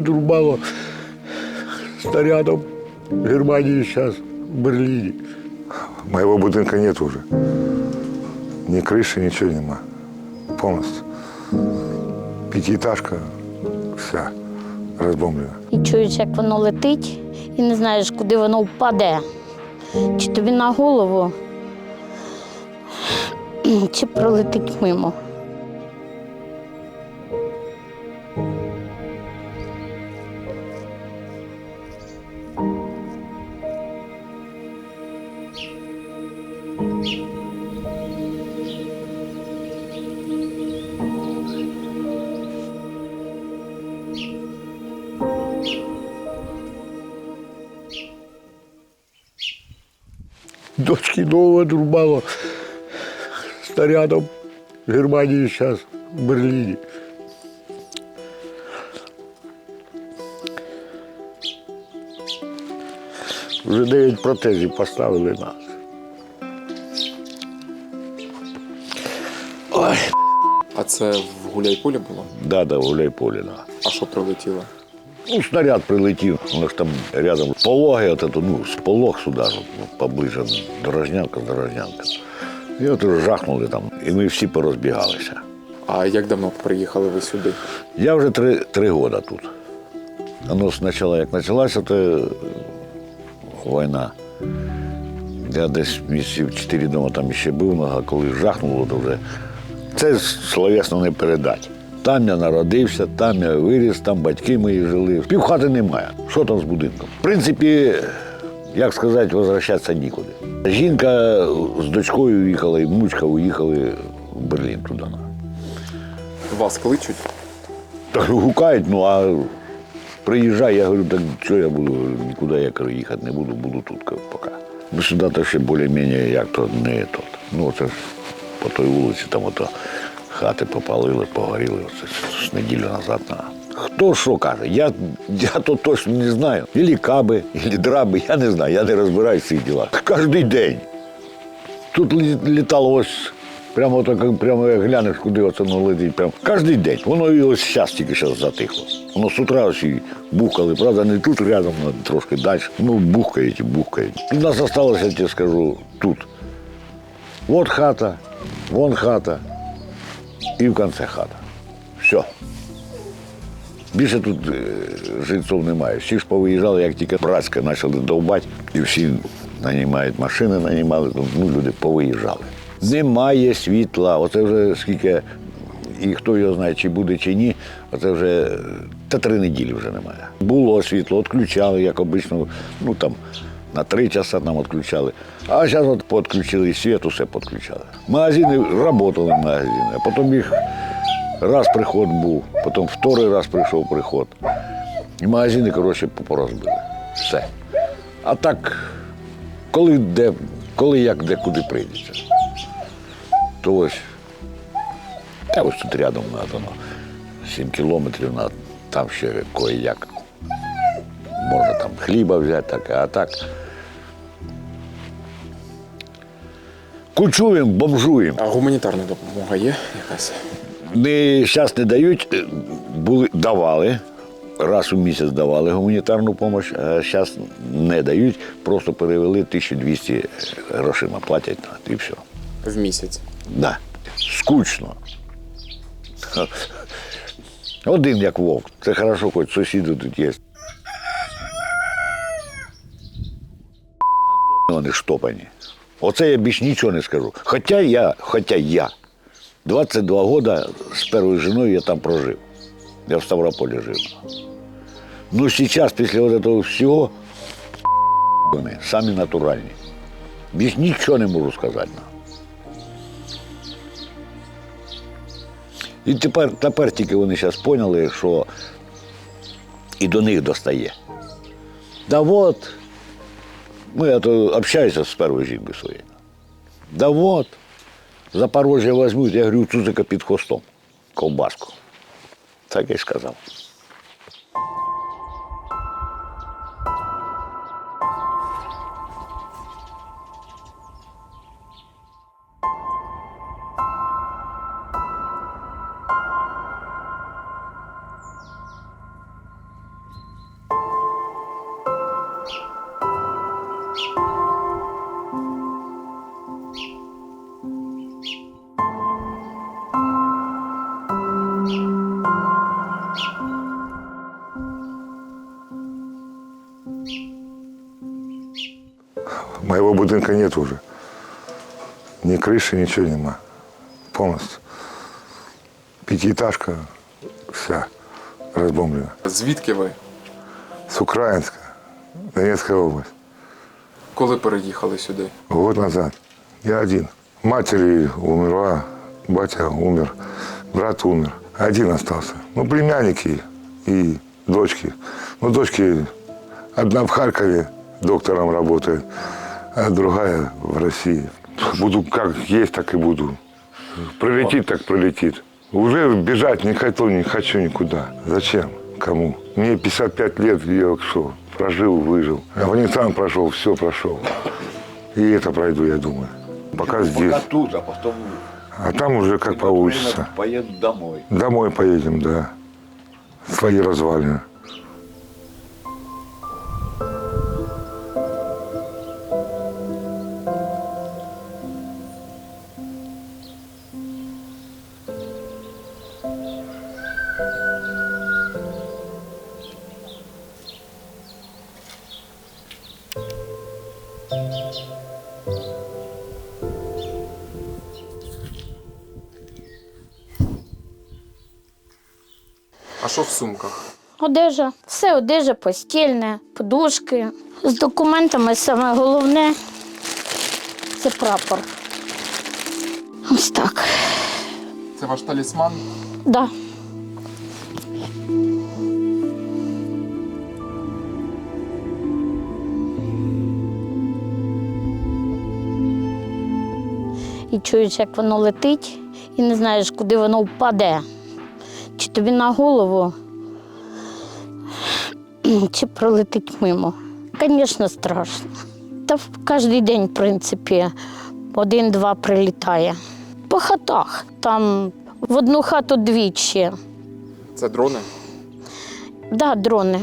Дочки снарядом в Германии сейчас, в Берлине. Моего будинка нет уже. Ни крыши, ничего нема. Полностью. Пятиэтажка вся разбомблена. І чуєш, як воно летить, і не знаєш, куди воно впаде. Чи тобі на голову, чи пролетить мимо. Дочки нового отрубало снарядом в Германии сейчас, в Берлине. Вже дев'ять протезів поставили нас. Ой, А це в Гуляйполі було? да, да, гуляй-полі, да. А що прилетіло? Ну, снаряд прилетів, воно ж там рядом пологи, от это, ну, з полог сюди, ну, поближе, дорожнянка, дорожнянка. І от жахнули там, і ми всі порозбігалися. А як давно приїхали ви сюди? Я вже три, три роки тут. Воно спочатку, як почалася, то е, війна. Я десь місяців чотири дома там ще був, а коли жахнуло, то вже це словесно не передати. Там я народився, там я виріс, там батьки мої жили. Півхати немає. Що там з будинком? В принципі, як сказати, возвращатися нікуди. Жінка з дочкою уїхала, і внучка уїхали в Берлін туди. Вас кличуть? Так гукають, ну а приїжджай, я говорю, так що я буду, нікуди я кажу, їхати не буду, буду тут поки. Ну сюди то ще більш-менш як то не тот. Ну це ж по той вулиці там ото хати попалили, погоріли, оце з неділю назад. На. Хто що каже? Я, я то точно не знаю. Ілі каби, ілі драби, я не знаю, я не розбираюся в цих ділах. Кожний день. Тут літало ось прямо так, прямо як глянеш, куди оце воно летить. Прямо кожен день. Воно і ось зараз тільки зараз затихло. Воно з утра ось і бухкали, правда, не тут рядом, а трошки далі. Ну, бухкають і бухкають. У нас залишилося, я тебе скажу, тут. От хата, вон хата і в кінці хата. Все. Більше тут е, жильців немає. Всі ж повиїжджали, як тільки братське почали довбати, і всі нанімають машини, нанімали, ну, люди повиїжджали. Немає світла. Оце вже скільки, і хто його знає, чи буде, чи ні, оце вже е, та три неділі вже немає. Було світло, відключали, як обично, ну там на три часа нам відключали. А зараз от підключили і світ, усе підключали. Магазини працювали магазини, а потім їх Раз приход був, потім вторий раз прийшов приход. І магазини, коротше, порозбили. Все. А так, коли де, коли як, де, куди прийдеться. То ось. Та ось тут рядом надано. 7 кілометрів на там ще кое-як. Можна там хліба взяти, так, а так. Кучуємо, бомжуємо. А гуманітарна допомога є якась? Не зараз не дають, е, були давали. Раз у місяць давали гуманітарну допомогу, а зараз не дають, просто перевели 1200 грошима платять на і все. В місяць. Да. Скучно. Один як вовк. Це хорошо, хоч сусіди тут є. Вони штопані. Оце я більш нічого не скажу. Хоча я, хоча я 22 года з першою жіною я там прожив. Я в Ставрополі жив. Ну, зараз, після этого всього, вони самі натуральні. Більш нічого не можу сказати. І тепер, тепер тільки вони зараз поняли, що і до них достає. Да вот, ну я то общаюся з першою жінкою своєю. Да вот, Запорожжя візьмуть, я говорю, цузика під хвостом, ковбаску. Так я й сказав. Будинка нет уже. Ни крыши, ничего нема. Полностью. Пятиэтажка вся разбомблена. Звідки ви? С Украинска, Донецкая область. Коли переїхали сюди? Год назад. Я один. Матери умерла, батя умер, брат умер. Один остался. Ну, племянники и дочки. Ну, дочки, одна в Харькове доктором работает, а другая в России. Буду как есть, так и буду. Прилетит, так прилетит. Уже бежать не хочу, не хочу никуда. Зачем? Кому? Мне 55 лет, я что, прожил, выжил. Афганистан прошел, все прошел. И это пройду, я думаю. Пока здесь. Пока тут, а потом А там уже как получится. поеду домой. Домой поедем, да. Свои развалины. Що в сумках? Одежа, все одежа постільне, подушки. З документами саме головне це прапор. Ось так. Це ваш талісман? Да. І чуєш, як воно летить, і не знаєш, куди воно впаде. Чи тобі на голову, чи пролетить мимо. Звісно, страшно. Та в кожен день, в принципі, один-два прилітає. По хатах. Там в одну хату двічі. Це дрони? Да, дрони.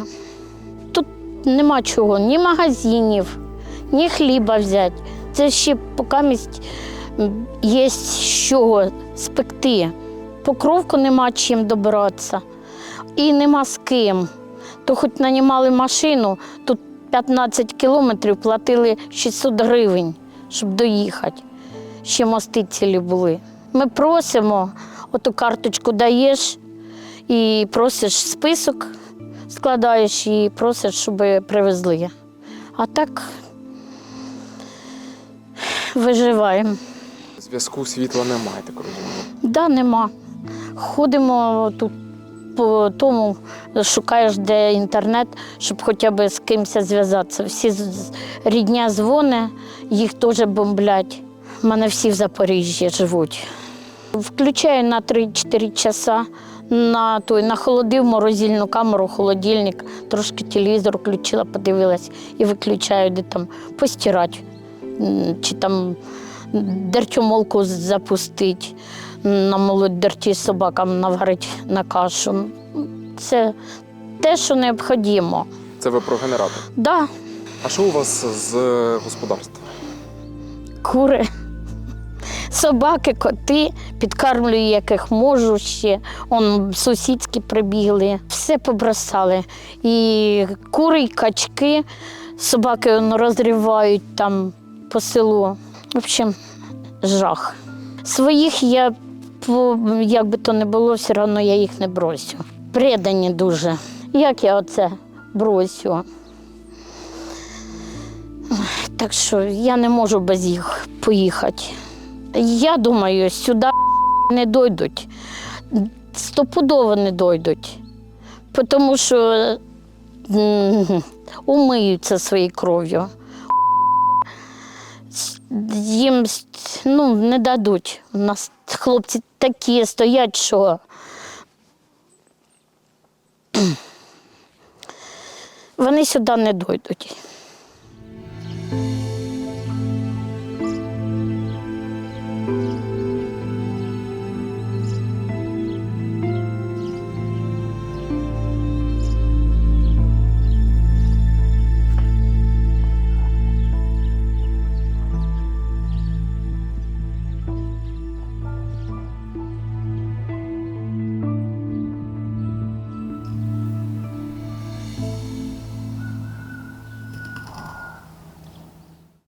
Тут нема чого, ні магазинів, ні хліба взяти. Це ще поки є з чого спекти. Покровку нема чим добиратися. І нема з ким. То хоч нанімали машину, тут 15 кілометрів платили 600 гривень, щоб доїхати. Ще мости цілі були. Ми просимо, оту карточку даєш і просиш список, складаєш і просиш, щоб привезли. А так виживаємо. Зв'язку світла немає, так розумію. Да, нема. Ходимо тут по тому, шукаєш де інтернет, щоб хоча б з кимось зв'язатися. Всі рідня дзвони, їх теж бомблять. У мене всі в Запоріжжі живуть. Включаю на 3-4 часа. На той нахолодив морозильну камеру, холодильник, трошки телевізор включила, подивилась і виключаю, де там постирати, чи там дертьомолку запустити, намолоть дерті собакам наварити на кашу. Це те, що необхідно. Це ви про генератор. Да, А що у вас з господарства? кури, собаки, коти, підкармлюю, яких можу ще. Он сусідські прибігли, все побросали. І кури, і качки, собаки он, розривають там по селу. В общем, жах. Своїх я, по- як би то не було, все одно я їх не бросю. Предані дуже. Як я оце бросю? Так що я не можу без їх поїхати. Я думаю, сюди не дойдуть. Стопудово не дойдуть. Тому що умиються своєю кров'ю. Їм ну, не дадуть. У нас хлопці такі стоять, що вони сюди не дойдуть.